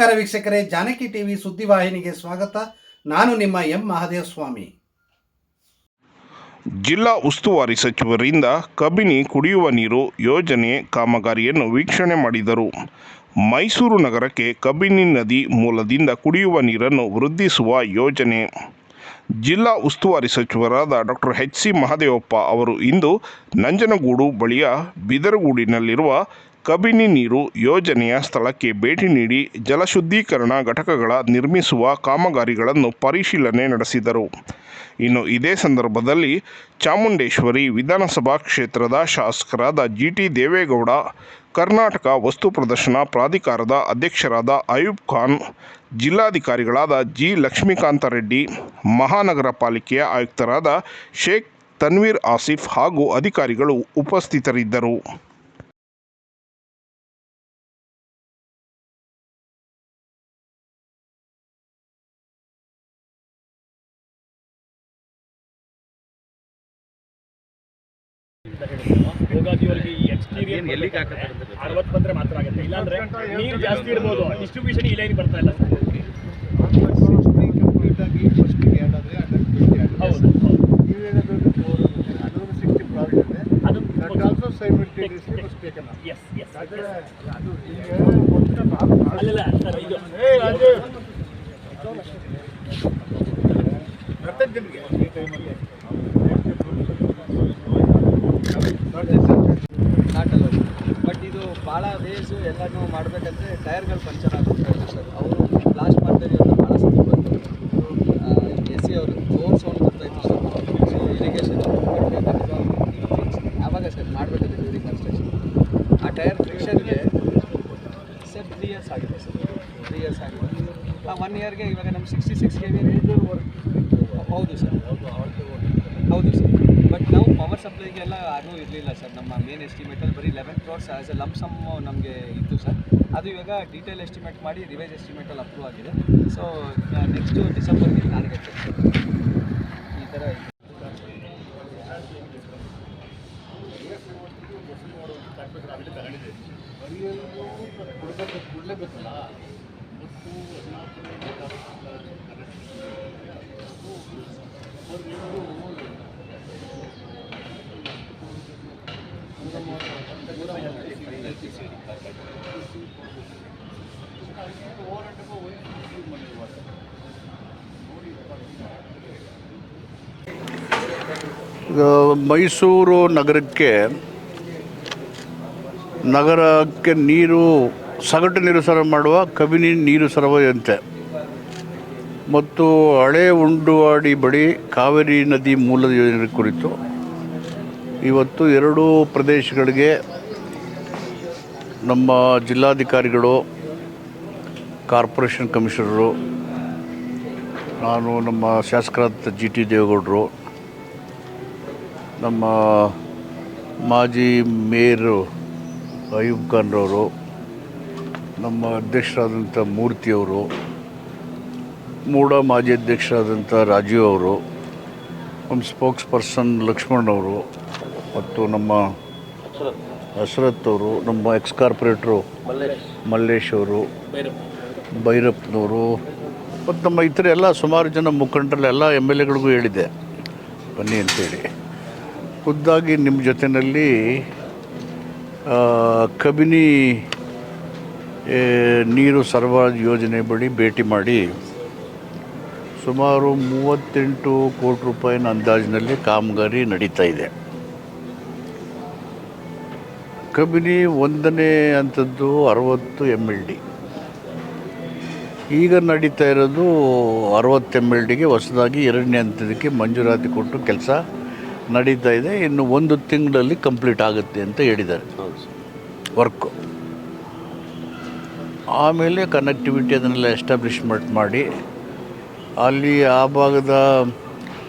ನಮಸ್ಕಾರ ವೀಕ್ಷಕರೇ, ಜಾನಕಿ ಟಿವಿ ಸುದ್ದಿವಾಹಿನಿಗೆ ಸ್ವಾಗತ. ನಾನು ನಿಮ್ಮ ಎಂ ಮಹಾದೇವ ಸ್ವಾಮಿ ಜಿಲ್ಲಾ ಉಸ್ತುವಾರಿ ಸಚಿವರಿಂದ ಕಬಿನಿ ಕುಡಿಯುವ ನೀರು ಯೋಜನೆ ಕಾಮಗಾರಿಯನ್ನು ವೀಕ್ಷಣೆ ಮಾಡಿದರು. ಮೈಸೂರು ನಗರಕ್ಕೆ ಕಬಿನಿ ನದಿ ಮೂಲದಿಂದ ಕುಡಿಯುವ ನೀರನ್ನು ವೃದ್ಧಿಸುವ ಯೋಜನೆ. ಜಿಲ್ಲಾ ಉಸ್ತುವಾರಿ ಸಚಿವರಾದ ಡಾಕ್ಟರ್ ಎಚ್ ಸಿ ಮಹದೇವಪ್ಪ ಅವರು ಇಂದು ನಂಜನಗೂಡು ಬಳಿಯ ಬಿದರಗೂಡಿನಲ್ಲಿರುವ ಕಬಿನಿ ನೀರು ಯೋಜನೆಯ ಸ್ಥಳಕ್ಕೆ ಭೇಟಿ ನೀಡಿ ಜಲಶುದ್ಧೀಕರಣ ಘಟಕಗಳ ನಿರ್ಮಿಸುವ ಕಾಮಗಾರಿಗಳನ್ನು ಪರಿಶೀಲನೆ ನಡೆಸಿದರು. ಇನ್ನು ಇದೇ ಸಂದರ್ಭದಲ್ಲಿ ಚಾಮುಂಡೇಶ್ವರಿ ವಿಧಾನಸಭಾ ಕ್ಷೇತ್ರದ ಶಾಸಕರಾದ ಜಿ ಟಿ ದೇವೇಗೌಡ, ಕರ್ನಾಟಕ ವಸ್ತು ಪ್ರದರ್ಶನ ಪ್ರಾಧಿಕಾರದ ಅಧ್ಯಕ್ಷರಾದ ಅಯೂಬ್ ಖಾನ್, ಜಿಲ್ಲಾಧಿಕಾರಿಗಳಾದ ಜಿ ಲಕ್ಷ್ಮೀಕಾಂತ ರೆಡ್ಡಿ, ಮಹಾನಗರ ಪಾಲಿಕೆಯ ಆಯುಕ್ತರಾದ ಶೇಖ್ ತನ್ವೀರ್ ಆಸಿಫ್ ಹಾಗೂ ಅಧಿಕಾರಿಗಳು ಉಪಸ್ಥಿತರಿದ್ದರು. ಎಕ್ಸ್ಟೀರಿಯರ್ ಎಲ್ಲಿಗೆ ಹಾಕತ್ತಾರೆ ಅಂತ ಅರವತ್ತು ಬಂದ್ರೆ ಮಾತ್ರ ಆಗುತ್ತೆ. ಇಲ್ಲಾಂದ್ರೆ ನೀರು ಜಾಸ್ತಿ ಇರ್ಬೋದು ಡಿಸ್ಟ್ರಿಬ್ಯೂಷನ್ ಈ ಲೈನ್ ಬರ್ತಾ ಇಲ್ಲ ಸರ್. ಹೌದು ಅದು ಈ ಎಸ್ ಅಲ್ಲಲ್ಲ ಸರ್ ಇದು ನಾಟಲ್ಲ ಬಟ್ ಇದು ಭಾಳ ರೇಸು ಎಲ್ಲನೂ ಮಾಡಬೇಕಂದ್ರೆ ಟೈರ್ಗಳು ಪಂಚರ್ ಆಗುತ್ತೆ ಸರ್. ಅವರು ಬ್ಲಾಸ್ಟ್ ಮಾಡ್ತಾ ಇದ್ದಾರೆ ಭಾಳ ಸತಿ ಬಂತು. ಎಸ್ ಸಿ ಅವರು ಜೋರ್ ಸೌಂಡ್ ಬರ್ತಾ ಇತ್ತು ಸರ್. ಇರಿಗೇಷನ್ ಆವಾಗ ಸರ್ ಮಾಡಬೇಕಂದ್ರೆ ಡ್ಯೂರಿಂಗ್ ಕನ್ಸ್ಟ್ರಕ್ಷನ್ ಆ ಟೈರ್ ಫ್ರಿಕ್ಷನ್ಗೆ ಸರ್ ತ್ರೀ ಇಯರ್ಸ್ ಆಗಿದೆ ಸರ್. ತ್ರೀ ಇಯರ್ಸ್ ಆಗಿದೆ. ಆ ಒನ್ ಇಯರ್ಗೆ ಇವಾಗ ನಮ್ಮ ಸಿಕ್ಸ್ಟಿ ಸಿಕ್ಸ್ ಕೆ ವಿ ಹೌದು ಸರ್. ಹೌದು ಸರ್. ಬಟ್ ನಾವು ಪವರ್ ಸಪ್ಲೈಗೆಲ್ಲ ಯಾರೂ ಇರಲಿಲ್ಲ ಸರ್. ನಮ್ಮ main ಎಸ್ಟಿಮೇಟಲ್ಲಿ crores as a lump sum ನಮಗೆ ಇತ್ತು ಸರ್. ಅದು ಇವಾಗ ಡೀಟೇಲ್ ಎಸ್ಟಿಮೇಟ್ ಮಾಡಿ ರಿವೈಸ್ ಎಸ್ಟಿಮೇಟಲ್ಲಿ ಅಪ್ರೂವ್ ಆಗಿದೆ. ಸೊ ನೆಕ್ಸ್ಟು ಡಿಸೆಂಬರ್ಗೆ ನನಗೆ ಈ ಥರ ಇದೆ. ಮೈಸೂರು ನಗರಕ್ಕೆ ನಗರಕ್ಕೆ ನೀರು, ಸಗಟು ನೀರು ಸರ ಮಾಡುವ ಕಬಿನಿ ನೀರು ಸರಬರಾಜಂತೆ. ಮತ್ತು ಹಳೆ ಉಂಡುವಾಡಿ ಬಳಿ ಕಾವೇರಿ ನದಿ ಮೂಲದ ಯೋಜನೆ ಕುರಿತು ಇವತ್ತು ಎರಡೂ ಪ್ರದೇಶಗಳಿಗೆ ನಮ್ಮ ಜಿಲ್ಲಾಧಿಕಾರಿಗಳು, ಕಾರ್ಪೊರೇಷನ್ ಕಮಿಷನರು, ನಾನು ನಮ್ಮ ಶಾಸಕರಾದ ಜಿ ಟಿ ದೇವೇಗೌಡರು, ನಮ್ಮ ಮಾಜಿ ಮೇಯರು ಅಯೂಬ್ ಖಾನ್ರವರು ನಮ್ಮ ಅಧ್ಯಕ್ಷರಾದಂಥ ಮೂರ್ತಿಯವರು ಮೂಡ ಮಾಜಿ ಅಧ್ಯಕ್ಷರಾದಂಥ ರಾಜೀವ್ ಅವರು, ನಮ್ಮ ಸ್ಪೋಕ್ಸ್ ಪರ್ಸನ್ ಲಕ್ಷ್ಮಣ್ ಮತ್ತು ನಮ್ಮ ಹಸರತ್ ಅವರು ನಮ್ಮ ಎಕ್ಸ್ ಕಾರ್ಪೊರೇಟ್ರು ಮಲ್ಲೇಶ್ ಅವರು ಭೈರಪ್ಪನವರು, ಮತ್ತು ನಮ್ಮ ಇತರ ಎಲ್ಲ ಸುಮಾರು ಜನ ಮುಖಂಡರೆಲ್ಲ ಎಂ ಎಲ್ ಎಗಳಿಗೂ ಹೇಳಿದೆ. ಬನ್ನಿ ಅಂತೇಳಿ. ಖುದ್ದಾಗಿ ನಿಮ್ಮ ಜೊತೆಯಲ್ಲಿ ಕಬಿನಿ ನೀರು ಸರಬರಾಜು ಯೋಜನೆ ಬಳಿ ಭೇಟಿ ಮಾಡಿ ಸುಮಾರು ಮೂವತ್ತೆಂಟು ಕೋಟಿ ರೂಪಾಯಿನ ಅಂದಾಜಿನಲ್ಲಿ ಕಾಮಗಾರಿ ನಡೀತಾ ಇದೆ. ಕಬಿನಿ ಒಂದನೇ ಅಂಥದ್ದು ಅರವತ್ತು ಎಂ ಎಲ್ ಡಿ ಈಗ ನಡೀತಾ ಇರೋದು ಅರವತ್ತು ಎಂ ಎಲ್ ಡಿಗೆ ಹೊಸದಾಗಿ ಎರಡನೇ ಹಂತದಕ್ಕೆ ಮಂಜೂರಾತಿ ಕೊಟ್ಟು ಕೆಲಸ ನಡೀತಾ ಇದೆ. ಇನ್ನು ಒಂದು ತಿಂಗಳಲ್ಲಿ ಕಂಪ್ಲೀಟ್ ಆಗುತ್ತೆ ಅಂತ ಹೇಳಿದ್ದಾರೆ. ವರ್ಕು. ಆಮೇಲೆ ಕನೆಕ್ಟಿವಿಟಿ ಅದನ್ನೆಲ್ಲ ಎಸ್ಟಾಬ್ಲಿಷ್ಮೆಂಟ್ ಮಾಡಿ, ಅಲ್ಲಿ ಆ ಭಾಗದ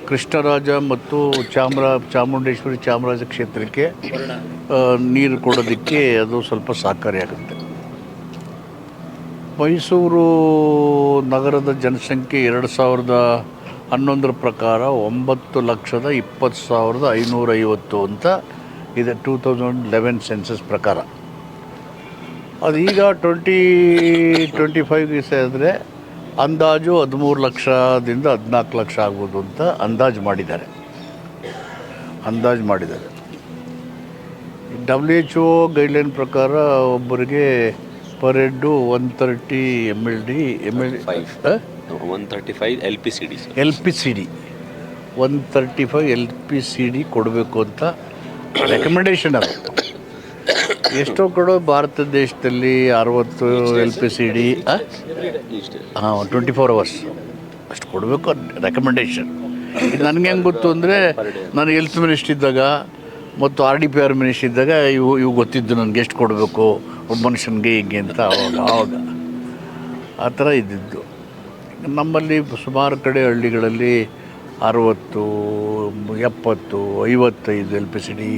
ಕೃಷ್ಣರಾಜ ಮತ್ತು ಚಾಮರಾ ಚಾಮುಂಡೇಶ್ವರಿ ಚಾಮರಾಜ ಕ್ಷೇತ್ರಕ್ಕೆ ನೀರು ಕೊಡೋದಕ್ಕೆ ಅದು ಸ್ವಲ್ಪ ಸಹಕಾರಿಯಾಗುತ್ತೆ ಮೈಸೂರು ನಗರದ ಜನಸಂಖ್ಯೆ ಎರಡು ಸಾವಿರದ ಹನ್ನೊಂದರ ಪ್ರಕಾರ ಒಂಬತ್ತು ಲಕ್ಷದ ಇಪ್ಪತ್ತು ಸಾವಿರದ ಐನೂರೈವತ್ತು ಅಂತ ಇದೆ ಟೂ ತೌಸಂಡ್ ಲೆವೆನ್ ಸೆನ್ಸಸ್ ಪ್ರಕಾರ. ಅದು ಈಗ ಟ್ವೆಂಟಿ ಟ್ವೆಂಟಿ ಫೈವ್ಗೆ ಆದರೆ ಅಂದಾಜು ಹದಿಮೂರು ಲಕ್ಷದಿಂದ ಹದಿನಾಲ್ಕು ಲಕ್ಷ ಆಗ್ಬೋದು ಅಂತ ಅಂದಾಜು ಮಾಡಿದ್ದಾರೆ. ಅಂದಾಜು ಮಾಡಿದ್ದಾರೆ. ಡಬ್ಲ್ಯೂ ಎಚ್ ಒ ಗೈಡ್ಲೈನ್ ಪ್ರಕಾರ ಒಬ್ಬರಿಗೆ per head one thirty M L D M L. One thirty five L P C D L P C D one thirty five L P C D ಕೊಡಬೇಕು ಅಂತ recommendation ಅದು. ಎಷ್ಟೋ ಕಡೆ ಭಾರತ ದೇಶದಲ್ಲಿ ಅರವತ್ತು ಎಲ್ ಪಿ ಸಿ ಡಿ ಹಾಂ? Twenty four hours ಅಷ್ಟು ಕೊಡಬೇಕು ರೆಕಮೆಂಡೇಷನ್ ನನಗೆ ಹೆಂಗೆ ಗೊತ್ತು ಅಂದರೆ ನಾನು ಹೆಲ್ತ್ ಮಿನಿಸ್ಟ್ರ್ ಇದ್ದಾಗ ಮತ್ತು R D P R minister ಇದ್ದಾಗ ಇವು ಇವು ಗೊತ್ತಿದ್ದು ನನಗೆ ಎಷ್ಟು ಕೊಡಬೇಕು, ಒಬ್ಬ ಮನುಷ್ಯನಿಗೆ ಹೀಗೆ ಅಂತ ಅವಾಗ ಆವಾಗ ಆ ಥರ ಇದ್ದಿದ್ದು. ನಮ್ಮಲ್ಲಿ ಸುಮಾರು ಕಡೆ ಹಳ್ಳಿಗಳಲ್ಲಿ ಅರವತ್ತು, ಎಪ್ಪತ್ತು, ಐವತ್ತೈದು ಎಲ್ ಪಿ ಸಿ ಡಿ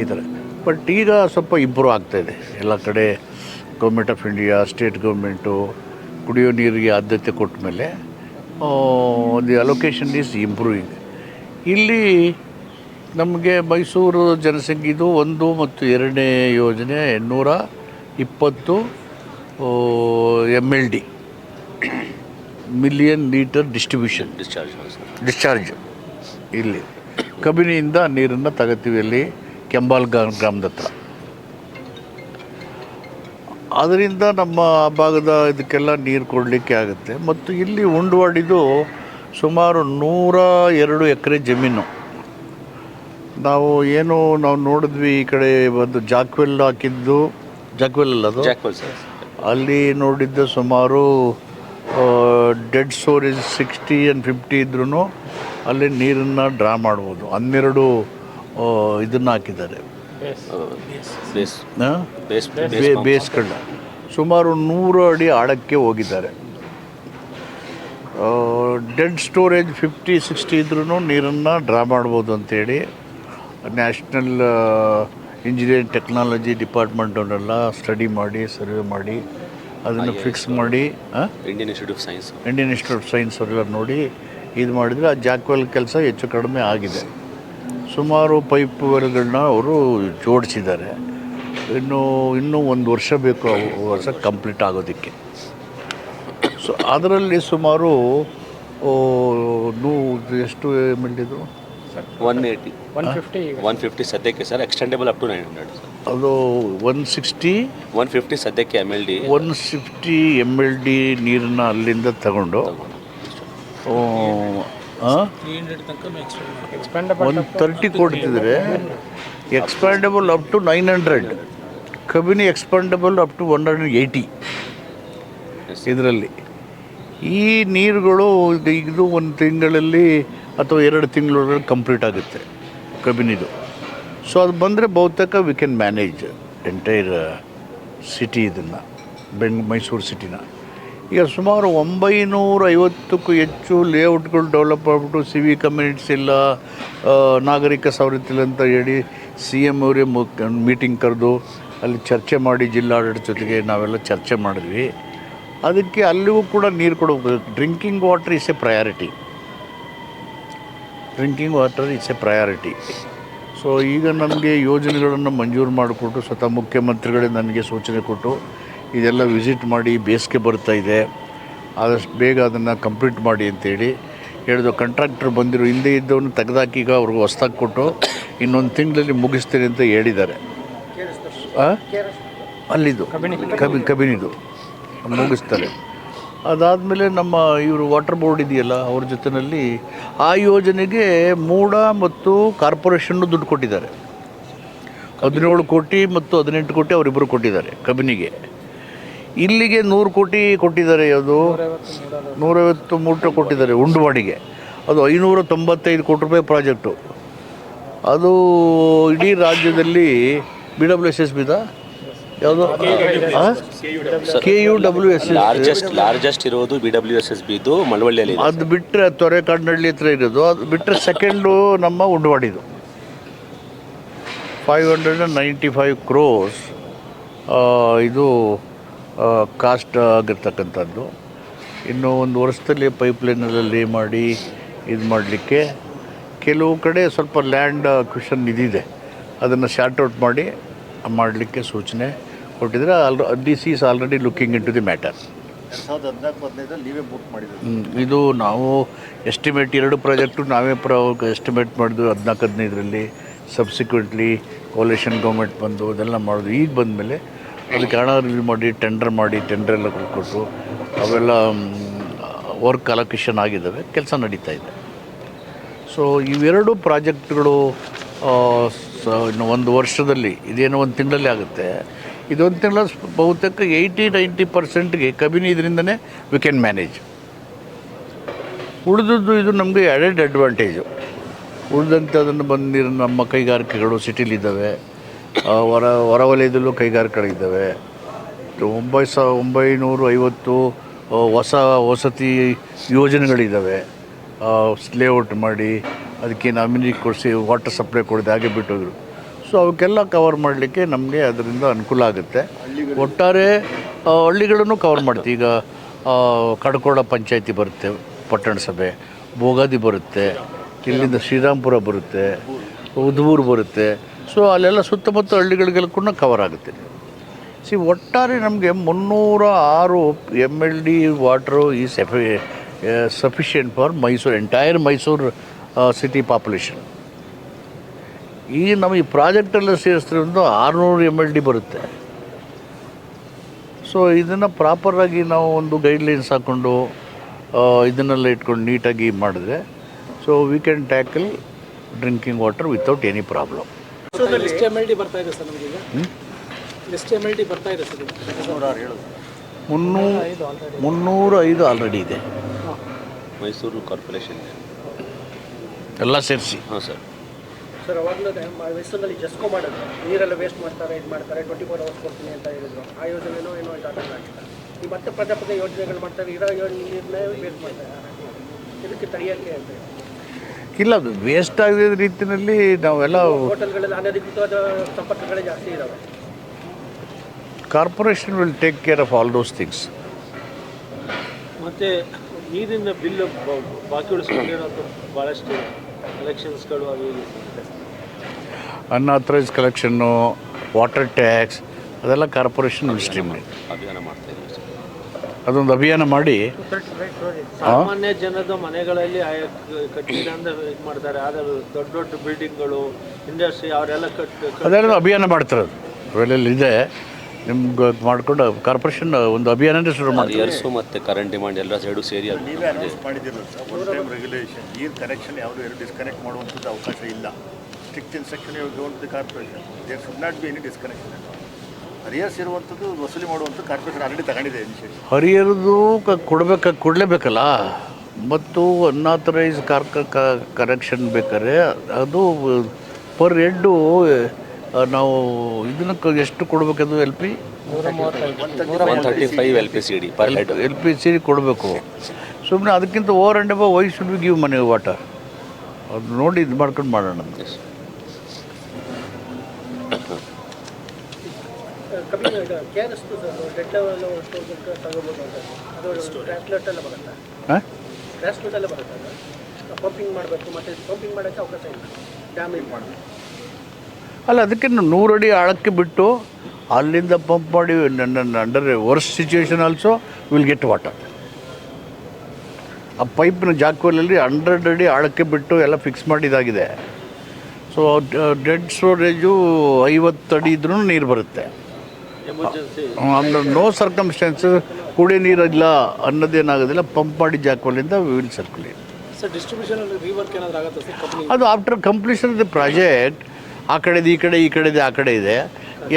ಈ ಥರ. ಬಟ್ ಈಗ ಸ್ವಲ್ಪ ಇಂಪ್ರೂವ್ ಆಗ್ತಾಯಿದೆ ಎಲ್ಲ ಕಡೆ government of India, state government ಕುಡಿಯೋ ನೀರಿಗೆ ಆದ್ಯತೆ ಕೊಟ್ಟ ಮೇಲೆ ದಿ ಅಲೊಕೇಶನ್ ಈಸ್ ಇಂಪ್ರೂವಿಂಗ್ ಇಲ್ಲಿ ನಮಗೆ ಮೈಸೂರು ಜನಸಂಖ್ಯೆದು ಒಂದು ಮತ್ತು ಎರಡನೇ ಯೋಜನೆ ನೂರ ಇಪ್ಪತ್ತು M L D million litre distribution discharge discharge ಇಲ್ಲಿ. ಕಬಿನಿಯಿಂದ ನೀರನ್ನು ತಗೋತೀವಿ ಅಲ್ಲಿ ಕೆಂಬಾಲ್ ಗ್ರಾ- ಗ್ರಾಮದ ಹತ್ರ. ಅದರಿಂದ ನಮ್ಮ ಭಾಗದ ಇದಕ್ಕೆಲ್ಲ ನೀರು ಕೊಡಲಿಕ್ಕೆ ಆಗುತ್ತೆ. ಮತ್ತು ಇಲ್ಲಿ ಉಂಡವಾಡಿದು ಸುಮಾರು ನೂರ ಎರಡು ಎಕರೆ ಜಮೀನು. ನಾವು ಏನು ನಾವು ನೋಡಿದ್ವಿ ಈ ಕಡೆ ಒಂದು ಜಾಕ್ವೆಲ್ ಹಾಕಿದ್ದು. ಜಾಕ್ವೆಲ್ ಅಲ್ಲ ಅದು? Jackwell sir. ಅಲ್ಲಿ ನೋಡಿದ್ದು ಸುಮಾರು dead storage sixty and fifty ಇದ್ರೂ ಅಲ್ಲಿ ನೀರನ್ನು ಡ್ರಾ ಮಾಡ್ಬೋದು. ಹನ್ನೆರಡು ಇದನ್ನು ಹಾಕಿದ್ದಾರೆ. ಬೇಸ್ಗಳನ್ನ ಸುಮಾರು ನೂರು ಅಡಿ ಆಳಕ್ಕೆ ಹೋಗಿದ್ದಾರೆ. ಡೆಡ್ ಸ್ಟೋರೇಜ್ ಫಿಫ್ಟಿ ಸಿಕ್ಸ್ಟಿ ಇದ್ರೂ ನೀರನ್ನು ಡ್ರಾ ಮಾಡ್ಬೋದು ಅಂತೇಳಿ ನ್ಯಾಷನಲ್ ಇಂಜಿನಿಯರಿಂಗ್ ಟೆಕ್ನಾಲಜಿ ಡಿಪಾರ್ಟ್ಮೆಂಟವರೆಲ್ಲ ಸ್ಟಡಿ ಮಾಡಿ ಸರ್ವೆ ಮಾಡಿ ಅದನ್ನು ಫಿಕ್ಸ್ ಮಾಡಿ? Indian Institute of Science Indian Institute of Science ಅವರೆಲ್ಲ ನೋಡಿ ಇದು ಮಾಡಿದರೆ ಆ ಜಾಕ್ವೆಲ್ ಕೆಲಸ ಹೆಚ್ಚು ಕಡಿಮೆ ಆಗಿದೆ. ಸುಮಾರು ಪೈಪ್ ವೆಲ್ಗಳನ್ನ ಅವರು ಜೋಡಿಸಿದ್ದಾರೆ. ಇನ್ನು ಇನ್ನೂ ಒಂದು ವರ್ಷ ಬೇಕು ವರ್ಷ ಕಂಪ್ಲೀಟ್ ಆಗೋದಕ್ಕೆ. ಸೊ ಅದರಲ್ಲಿ ಸುಮಾರು ನೂ ಎಷ್ಟು M one eighty one fifty one fifty ಸದ್ಯಕ್ಕೆ sir extendable up to nine hundred sir. ಅದು ಒನ್ ಸಿಕ್ಸ್ಟಿ ಒನ್ ಫಿಫ್ಟಿ ಸದ್ಯಕ್ಕೆ M L D one fifty M L D ನೀರನ್ನ ಅಲ್ಲಿಂದ ತಗೊಂಡು. One thirty ಕೊಡ್ತಿದ್ರೆ expandable up to nine hundred Kabini expandable up to one hundred eighty ಇದರಲ್ಲಿ. ಈ ನೀರುಗಳು ಇದು- ಒಂದು ತಿಂಗಳಲ್ಲಿ ಅಥವಾ ಎರಡು ತಿಂಗಳೊಳಗೆ ಕಂಪ್ಲೀಟ್ ಆಗುತ್ತೆ ಕಬಿನಿದು ಸೊ ಅದು ಬಂದರೆ ಬಹುತೇಕ we can manage entire city ಇದನ್ನು, ಬೆಂಗ್, ಮೈಸೂರು ಸಿಟಿನ ಈಗ ಸುಮಾರು ಒಂಬೈನೂರ ಐವತ್ತಕ್ಕೂ ಹೆಚ್ಚು ಲೇಔಟ್ಗಳು ಡೆವಲಪ್ ಆಗಿಬಿಟ್ಟು ಸಿ ವಿ ಕಮ್ಯುನಿಟೀಸ್ ಇಲ್ಲ ನಾಗರಿಕ ಸವಲತ್ತಿಲ್ಲ ಅಂತ ಹೇಳಿ ಸಿ ಎಂ ಅವರೇ ಮೀಟಿಂಗ್ ಕರೆದು ಅಲ್ಲಿ ಚರ್ಚೆ ಮಾಡಿ ಜಿಲ್ಲಾಡಳಿತ ಜೊತೆಗೆ ನಾವೆಲ್ಲ ಚರ್ಚೆ ಮಾಡಿದ್ವಿ. ಅದಕ್ಕೆ ಅಲ್ಲಿಗೂ ಕೂಡ ನೀರು ಕೊಡಬೇಕು drinking water is a priority drinking water is a priority so ಈಗ ನಮಗೆ ಯೋಜನೆಗಳನ್ನು ಮಂಜೂರು ಮಾಡಿಕೊಟ್ಟು ಸ್ವತಃ ಮುಖ್ಯಮಂತ್ರಿಗಳೇ ನನಗೆ ಸೂಚನೆ ಕೊಟ್ಟು ಇದೆಲ್ಲ ವಿಸಿಟ್ ಮಾಡಿ ಬೇಸಿಗೆ ಬರ್ತಾ ಇದೆ. ಆದಷ್ಟು ಬೇಗ ಅದನ್ನು ಕಂಪ್ಲೀಟ್ ಮಾಡಿ ಅಂತೇಳಿ ಹೇಳಿದ್ರು. ಕಾಂಟ್ರಾಕ್ಟರ್ ಬಂದಿರೋ ಹಿಂದೆ ಇದ್ದವನು ತೆಗೆದಾಕಿ ಈಗ ಅವ್ರಿಗೆ ಹೊಸ್ದಾಗಿ ಕೊಟ್ಟು ಇನ್ನೊಂದು ತಿಂಗಳಲ್ಲಿ ಮುಗಿಸ್ತೀನಿ ಅಂತ ಹೇಳಿದ್ದಾರೆ. ಅಲ್ಲಿದ್ದು ಅಲ್ಲಿದು ಕಬಿ ಕಬಿನಿದು. ಮುಗಿಸ್ತಾರೆ ಅದಾದಮೇಲೆ ನಮ್ಮ ಇವರು ವಾಟರ್ ಬೋರ್ಡ್ ಇದೆಯಲ್ಲ, ಅವ್ರ ಜೊತೆಯಲ್ಲಿ ಆ ಯೋಜನೆಗೆ ಮೂಡ ಮತ್ತು ಕಾರ್ಪೊರೇಷನ್ನು ದುಡ್ಡು ಕೊಟ್ಟಿದ್ದಾರೆ. ಹದಿನೇಳು ಕೋಟಿ ಮತ್ತು ಹದಿನೆಂಟು ಕೋಟಿ ಅವರಿಬ್ಬರು ಕೊಟ್ಟಿದ್ದಾರೆ ಕಬಿನಿಗೆ. ಇಲ್ಲಿಗೆ ನೂರು ಕೋಟಿ ಕೊಟ್ಟಿದ್ದಾರೆ ಅದು ನೂರೈವತ್ತು ಮೂಟ ಕೊಟ್ಟಿದ್ದಾರೆ ಉಂಡುವಾಡಿಗೆ. ಅದು ಐನೂರ ತೊಂಬತ್ತೈದು ಕೋಟಿ ರೂಪಾಯಿ ಪ್ರಾಜೆಕ್ಟು. ಅದು ಇಡೀ ರಾಜ್ಯದಲ್ಲಿ ಬಿ ಡಬ್ಲ್ಯೂ ಎಸ್ ಎಸ್ ಬಿದ ಯಾವುದು? K U W S. Largest largest ಇರೋದು ಬಿ ಡಬ್ಲ್ಯೂ ಎಸ್ ಎಸ್ ಬಿದು ಮಳವಳ್ಳಿಯಲ್ಲಿ ಇದೆ. ಅದು ಬಿಟ್ಟರೆ ತೊರೆಕಾಡಿನಹಳ್ಳಿ ಹತ್ರ ಇರೋದು. ಅದು ಬಿಟ್ಟರೆ ಸೆಕೆಂಡು ನಮ್ಮ ಉಂಡವಾಡಿದು. Five hundred and ninety five crores ಇದು ಕಾಸ್ಟ್ ಆಗಿರ್ತಕ್ಕಂಥದ್ದು. ಇನ್ನು ಒಂದು ವರ್ಷದಲ್ಲಿ ಪೈಪ್ಲೈನೆಲ್ಲ ಲೇ ಮಾಡಿ ಇದು ಮಾಡಲಿಕ್ಕೆ ಕೆಲವು ಕಡೆ ಸ್ವಲ್ಪ ಲ್ಯಾಂಡ್ ಕ್ವಿಷನ್ ಇದಿದೆ. ಅದನ್ನು ಶಾರ್ಟ್ ಔಟ್ ಮಾಡಿ ಮಾಡಲಿಕ್ಕೆ ಸೂಚನೆ ಕೊಟ್ಟಿದ್ರೆ all D C is already looking into the matter ಎರಡು ಸಾವಿರದ ಹದಿನಾಲ್ಕು ಹದಿನೈದರಲ್ಲಿ ನೀವೇ ಬುಕ್ ಮಾಡಿದ್ರಿ ಇದು ನಾವು ಎಸ್ಟಿಮೇಟ್ ಎರಡು ಪ್ರಾಜೆಕ್ಟು ನಾವೇ ಪ್ರ ಎಸ್ಟಿಮೇಟ್ ಮಾಡಿದ್ವಿ ಹದಿನಾಲ್ಕು ಹದಿನೈದರಲ್ಲಿ. ಸಬ್ಸಿಕ್ವೆಂಟ್ಲಿ ಕೋಲೇಷನ್ ಗೌರ್ಮೆಂಟ್ ಬಂದು ಅದೆಲ್ಲ ಮಾಡಿದ್ವಿ ಈಗ ಬಂದಮೇಲೆ ಅದಕ್ಕೆ ಹಣ ರಿವ್ಯೂ ಮಾಡಿ ಟೆಂಡರ್ ಮಾಡಿ ಟೆಂಡರ್ ಎಲ್ಲ ಕೊಟ್ಟು ಅವೆಲ್ಲ ವರ್ಕ್ ಅಲೋಕೇಶನ್ ಆಗಿದ್ದಾವೆ ಕೆಲಸ ನಡೀತಾ ಇದೆ. ಸೊ ಇವೆರಡು ಪ್ರಾಜೆಕ್ಟ್ಗಳು ಇನ್ನು ಒಂದು ವರ್ಷದಲ್ಲಿ ಇದೇನೋ ಒಂದು ತಿಂಗಳಲ್ಲಿ ಆಗುತ್ತೆ. ಇದೊಂದು ತಿಂಗಳ ಬಹುತೇಕ ಏಯ್ಟಿ ನೈಂಟಿ ಪರ್ಸೆಂಟ್ಗೆ ಕಬಿನಿ ಇದರಿಂದನೇ ವಿ ಕ್ಯಾನ್ ಮ್ಯಾನೇಜ್ ಉಳಿದದ್ದು ಇದು ನಮಗೆ ಅಡೆಡ್ ಅಡ್ವಾಂಟೇಜು ಉಳಿದಂತೆ ಅದನ್ನು ಬಂದಿರೋ ನಮ್ಮ ಕೈಗಾರಿಕೆಗಳು ಸಿಟಿಲಿದ್ದಾವೆ. ಹೊರ ಹೊರವಲಯದಲ್ಲೂ ಕೈಗಾರಿಕೆಗಳಿದ್ದಾವೆ. ಒಂಬೈ ಸಾ ಒಂಬೈನೂರು ಐವತ್ತು ಹೊಸ, ವಸತಿ ಯೋಜನೆಗಳಿದ್ದಾವೆ. ಲೇಔಟ್ ಮಾಡಿ, ಅದಕ್ಕೆ ನಾಮಿನಿ ಕೊಡಿಸಿ ವಾಟರ್ ಸಪ್ಲೈ ಕೊಡದೆ, ಹಾಗೆ ಬಿಟ್ಟೋದ್ರು. ಸೊ ಅವಕ್ಕೆಲ್ಲ ಕವರ್ ಮಾಡಲಿಕ್ಕೆ ನಮಗೆ ಅದರಿಂದ ಅನುಕೂಲ ಆಗುತ್ತೆ. ಒಟ್ಟಾರೆ ಹಳ್ಳಿಗಳನ್ನು ಕವರ್ ಮಾಡ್ತೀವಿ. ಈಗ ಕಡಕೋಳ ಪಂಚಾಯತಿ ಬರುತ್ತೆ ಪಟ್ಟಣ ಸಭೆ. ಬೋಗಾದಿ ಬರುತ್ತೆ. ಇಲ್ಲಿಂದ ಶ್ರೀರಾಮ್ಪುರ ಬರುತ್ತೆ. ಉದ್ಬೂರು ಬರುತ್ತೆ. ಸೊ ಅಲ್ಲೆಲ್ಲ ಸುತ್ತಮುತ್ತ ಹಳ್ಳಿಗಳಿಗೆಲ್ಲ ಕೂಡ ಕವರ್ ಆಗುತ್ತೆ. ಸಿ ಒಟ್ಟಾರೆ ನಮಗೆ ಮುನ್ನೂರ ಆರು ಎಂ ಎಲ್ ಡಿ ವಾಟ್ರು ಈ Safi sufficient for Mysuru entire Mysuru city population ಈ ನಮ್ಮ ಈ ಪ್ರಾಜೆಕ್ಟೆಲ್ಲ ಒಂದು ಆರುನೂರು ಎಂ ಎಲ್ ಡಿ ಬರುತ್ತೆ. ಸೊ ಇದನ್ನು ಪ್ರಾಪರಾಗಿ ನಾವು ಒಂದು ಗೈಡ್ಲೈನ್ಸ್ ಹಾಕ್ಕೊಂಡು ಇದನ್ನೆಲ್ಲ ಇಟ್ಕೊಂಡು ನೀಟಾಗಿ ಮಾಡಿದ್ರೆ so we can tackle drinking water without any problem ಎಷ್ಟು ಎಂ ಬರ್ತಾ ಇದೆ ಸರ್ ನಮಗೆ ಈಗ? ಎಷ್ಟು ಎಂ ಬರ್ತಾ ಇದೆ ಸರ್ ಮುನ್ನೂ ಮುನ್ನೂರ ಐದು ಆಲ್ರೆಡಿ ಇದೆ. ಮೈಸೂರು ಕಾರ್ಪೊರೇಷನ್ ಎಲ್ಲ ಸೇರಿಸಿ. ಹಾಂ ಸರ್. ಸರ್ ಅವಾಗಲೂ ಮೈಸೂರಿನಲ್ಲಿ ಜಸ್ಕೋ ಮಾಡೋದು ನೀರೆಲ್ಲ ವೇಸ್ಟ್ ಮಾಡ್ತಾರೆ ಇದು ಮಾಡ್ತಾರೆ ಟ್ವೆಂಟಿ ಫೋರ್ ಅವರ್ಸ್ ಕೊಡ್ತೀನಿ ಅಂತ ಹೇಳಿದ್ರು. ಆ ಯೋಜನೆನೋ ಏನೋ ಇದು ಆಗಲ್ಲ ಈ ಮತ್ತೆ ಪದೇ ಪದೇ ಯೋಜನೆಗಳು ಮಾಡ್ತಾರೆ ಇರೋ ಯೋಜನೆ ನೀರನ್ನೇ ವೇಸ್ಟ್ ಮಾಡ್ತಾರೆ. ಇದಕ್ಕೆ ತಡೆಯೋಕ್ಕೆ ಅಂತ ಇಲ್ಲ ಅದು ವೇಸ್ಟ್ ಆಗದ ರೀತಿಯಲ್ಲಿ ನಾವೆಲ್ಲ ಹೋಟೆಲ್ಗಳಲ್ಲಿ ಅನಧಿಕೃತವಾದ ಸಂಪರ್ಕಗಳೇ ಜಾಸ್ತಿ ಇದ್ದಾವೆ corporation will take care of all those things ಮತ್ತು ನೀರಿನ ಬಿಲ್ ಬಾಕಿ ಉಳಿಸ್ಕೊಂಡಿರೋದು ಭಾಳಷ್ಟು ಇವು ಅನ್ಆಥರೈಸ್ ಕಲೆಕ್ಷನ್ನು ವಾಟರ್ ಟ್ಯಾಕ್ಸ್ ಅದೆಲ್ಲ ಕಾರ್ಪೊರೇಷನ್ ಇಂಡಸ್ಟ್ರಿ ಸ್ಟ್ರೀಮ್ ಅದೊಂದು ಅಭಿಯಾನ ಮಾಡಿ. ಸಾಮಾನ್ಯ ಜನದ ಮನೆಗಳಲ್ಲಿ ಕಟ್ಟಿದ ಇದು ಮಾಡ್ತಾರೆ. ಆದರೆ ದೊಡ್ಡ ದೊಡ್ಡ ಬಿಲ್ಡಿಂಗ್ಗಳು ಇಂಡಸ್ಟ್ರಿ ಅವರೆಲ್ಲ ಕಟ್ ಅದೆಲ್ಲ ಅಭಿಯಾನ ಮಾಡ್ತಾರೆ ಅವೆಲ್ಲ ಇದೆ. ನಿಮ್ಗೆ ಮಾಡಿಕೊಂಡು ಕಾರ್ಪೊರೇಷನ್ ಒಂದು ಅಭಿಯಾನ ಶುರು ಮಾಡಿ ಇಯರ್ಸು ಮತ್ತು ಕರೆಂಟ್ ಡಿಮಾಂಡ್ ಎಲ್ಲ ಸೈಡು ಸೇರಿ ನೀವೇ ಅನೌನ್ಸ್ ಮಾಡಿದ್ದೀರಲ್ಲ ಸರ್ ಒನ್ ಟೈಮ್ ರೆಗ್ಯುಲೇಷನ್ ನೀರು ಕನೆಕ್ಷನ್ ಯಾವುದು ಎರಡು ಡಿಸ್ಕನೆಕ್ಟ್ ಮಾಡುವಂಥದ್ದು ಅವಕಾಶ ಇಲ್ಲ. Strict instruction you gone the corporation there should not be any disconnection arrears ಇರುವಂಥದ್ದು ವಸೂಲಿ ಮಾಡುವಂಥ ಕಾರ್ಪೊರೇಷನ್ ಆಲ್ರೆಡಿ ತಗೊಂಡಿದೆ ಇನಿಷಿಯೇಷನ್ ಹರಿಯರದು ಕೊಡಬೇಕ ಕೊಡಲೇಬೇಕಲ್ಲ? ಮತ್ತು ಅನ್ಆಥರೈಸ್ ಕಾರ್ಕ ಕರೆಕ್ಷನ್ ಬೇಕಾದ್ರೆ ಅದು ಪರ್ ಹೆಡ್ಡು ನಾವು ಇದನ್ನ ಕ- ಎಷ್ಟು ಕೊಡಬೇಕದು L P one thirty five L P C D per head L P C ಕೊಡಬೇಕು. ಸುಮ್ಮನೆ ಅದಕ್ಕಿಂತ over and above why should be give money water ಅದು ನೋಡಿ ಇದು ಮಾಡ್ಕೊಂಡು ಮಾಡೋಣ. ಪಂಪಿಂಗ್ ಮಾಡಬೇಕು ಮತ್ತೆ ಪಂಪಿಂಗ್ ಮಾಡೋಕ್ಕೆ ಅವಕಾಶ ಇಲ್ಲ. ಡ್ಯಾಮೇಜ್ ಮಾಡಬೇಕು. ಅಲ್ಲ ಅದಕ್ಕೆ ನೂರು ಅಡಿ ಆಳಕ್ಕೆ ಬಿಟ್ಟು ಅಲ್ಲಿಂದ ಪಂಪ್ ಮಾಡಿ ನನ್ನ under worse situation also will get water ಆ ಪೈಪ್ನ ಜಾಕೋಲಲ್ಲಿ ಹಂಡ್ರೆಡ್ ಅಡಿ ಆಳಕ್ಕೆ ಬಿಟ್ಟು ಎಲ್ಲ ಫಿಕ್ಸ್ ಮಾಡಿದಾಗಿದೆ ಸೊ ಡೆಡ್ ಸ್ಟೋರೇಜು ಐವತ್ತು ಅಡಿ ಇದ್ರೂ ನೀರು ಬರುತ್ತೆ. ಅಂದರೆ ನೋ ಸರ್ಕಮ್ಸ್ಟೆನ್ಸಸ್ ಕುಡಿಯೋ ನೀರಿಲ್ಲ ಅನ್ನೋದೇನಾಗೋದಿಲ್ಲ ಪಂಪ್ ಮಾಡಿ ಜಾಕೋಲಿಂದ ವಿಲ್ ಸರ್ಕ್ಯುಲೇಟ್ ಸರ್ ಡಿಸ್ಟ್ರಿಬ್ಯೂಷನಲ್ಲಿ ರೀವರ್ಕ್ ಏನಾದರೂ ಆಗುತ್ತೆ ಸರ್ ಕಂಪ್ನಿ ಅದು ಆಫ್ಟರ್ ಕಂಪ್ಲೀಷನ್ ದ ಪ್ರಾಜೆಕ್ಟ್ ಆ ಕಡೆದು ಈ ಕಡೆ, ಈ ಕಡೆದು ಆ ಕಡೆ ಇದೆ.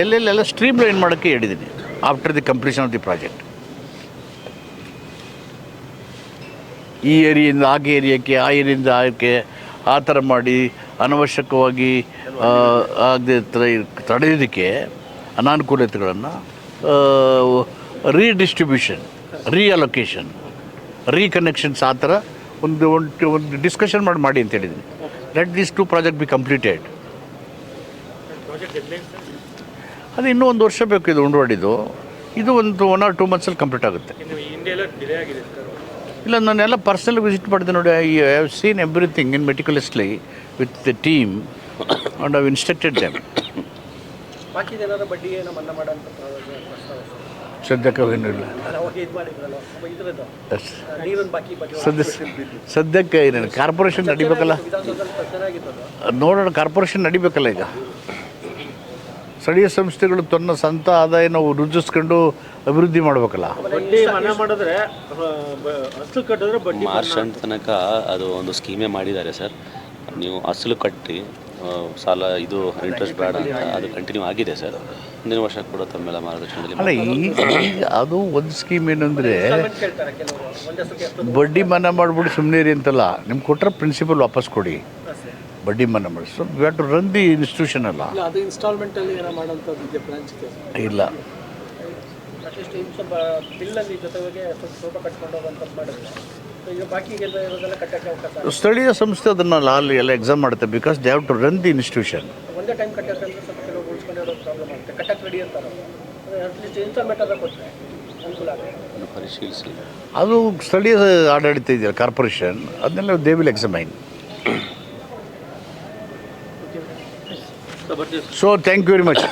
ಎಲ್ಲೆಲ್ಲೆಲ್ಲ ಸ್ಟ್ರೀಮ್ ಲೈನ್ ಮಾಡೋಕ್ಕೆ ಹೇಳಿದ್ದೀನಿ. After the completion of the project ಈ ಏರಿಯಿಂದ, ಆ ಏರಿಯಾಕ್ಕೆ, ಆ ಏರಿಯಿಂದ ಆಕೆ ಆ ಥರ ಮಾಡಿ ಅನವಶ್ಯಕವಾಗಿ ಆಗದೆ ತಡೆಯೋದಕ್ಕೆ ಅನಾನುಕೂಲತೆಗಳನ್ನು ರೀಡಿಸ್ಟ್ರಿಬ್ಯೂಷನ್ ರೀಅಲೊಕೇಶನ್ ರೀಕನೆಕ್ಷನ್ಸ್ ಆ ಥರ ಒಂದು ಒಂದು ಒಂದು ಡಿಸ್ಕಷನ್ ಮಾಡಿ ಮಾಡಿ ಅಂತ ಹೇಳಿದ್ದೀನಿ. Let this to project be completed ಅದು ಇನ್ನೂ ಒಂದು ವರ್ಷ ಬೇಕು ಇದು ಉಂಡವಾಡಿದ್ದು ಇದು ಒಂದು ಒನ್ ಆರ್ ಟೂ ಮಂತ್ಸಲ್ಲಿ ಕಂಪ್ಲೀಟ್ ಆಗುತ್ತೆ. ಇಲ್ಲ ನಾನೆಲ್ಲ ಪರ್ಸನಲ್ ವಿಸಿಟ್ ಮಾಡಿದೆ ನೋಡಿ I have seen everything in meticulously with the team and I've instructed them ಏನೋ. ಸದ್ಯಕ್ಕೆ ಏನಿಲ್ಲ ಇಲ್ಲ. ಸದ್ಯಕ್ಕೆ ಏನೇನು? ಕಾರ್ಪೊರೇಷನ್ ನಡಿಬೇಕಲ್ಲ? ನೋಡೋಣ ಕಾರ್ಪೊರೇಷನ್ ನಡಿಬೇಕಲ್ಲ ಈಗ. ಸ್ಥಳೀಯ ಸಂಸ್ಥೆಗಳು ತನ್ನ ಸ್ವಂತ ನಾವು ರುಜಿಸ್ಕೊಂಡು ಅಭಿವೃದ್ಧಿ ಮಾಡಬೇಕಲ್ಲ? ಬಡ್ಡಿ ಮನೆ ಮಾಡಿದ್ರೆ ಅಷ್ಟು ಕಟ್ಟಿದ್ರೆ ಬಡ್ಡಿ ಮಾರ್ಚ್ ಎಂಟ್ ತನಕ ಅದು ಒಂದು ಸ್ಕೀಮೇ ಮಾಡಿದ್ದಾರೆ ಸರ್. ನೀವು ಅಸಲು ಕಟ್ಟಿ ಸಾಲ ಇದು ಇಂಟ್ರೆಸ್ಟ್ ಬೇಡ ಅಂತ ಅದು ಕಂಟಿನ್ಯೂ ಆಗಿದೆ ಸರ್. ಮುಂದಿನ ವರ್ಷ ಕೂಡ ತಮ್ಮೆಲ್ಲ ಮಾರ್ಗದರ್ಶನದಲ್ಲಿ ಅಲ್ಲ ಈಗ ಅದು ಒಂದು ಸ್ಕೀಮ್ ಏನಂದರೆ ಬಡ್ಡಿ ಮನ್ನಾ ಮಾಡಿಬಿಟ್ಟು ಸುಮ್ಮನೆ ಇರಿ ಅಂತಲ್ಲ ನಿಮ್ಗೆ ಕೊಟ್ಟರೆ ಪ್ರಿನ್ಸಿಪಲ್ ವಾಪಸ್ ಕೊಡಿ. ಬಡ್ಡಿ ಮನ್ನಾ ಮಾಡಿ. So we have to run the institution ಅಲ್ಲ. ಅದು ಇನ್ಸ್ಟಾಲ್ಮೆಂಟಲ್ಲಿ ಏನೋ ಮಾಡೋಂಥದ್ದು ಇದೆ ಪ್ಲಾನ್ಸ್ ಇದೆ ಇಲ್ಲ. ಅಟ್ಲೀಸ್ಟ್ ಇನ್ನು ಸ್ವಲ್ಪ ಬಿಲ್ಲಲ್ಲಿ ಜೊತೆಗೆ ಸ್ವಲ್ಪ ಸ್ವಲ್ಪ ಕಟ್ಕೊಂಡು ಹೋಗುವಂಥದ್ದು ಮಾಡಿದ್ರೆ. ಸೊ ಈಗ ಬಾಕಿ ಎಲ್ಲ ಇರೋದೆಲ್ಲ ಕಟ್ಟಕ್ಕೆ ಅವಕಾಶ ಸ್ಥಳೀಯ ಸಂಸ್ಥೆ ಅದನ್ನು ಲಾಲ್ ಎಲ್ಲ ಎಕ್ಸಾಮ್ ಮಾಡುತ್ತೆ because they have to run the institution ಅದು ಸ್ಥಳೀಯ ಆಡಳಿತ ಇದೆಯಲ್ಲ ಕಾರ್ಪೊರೇಷನ್ ಅದನ್ನೆಲ್ಲ ದೇ ವಿಲ್ ಎಕ್ಸಾಮೈನ್ ಬಡ್ಡಿ so thank you very much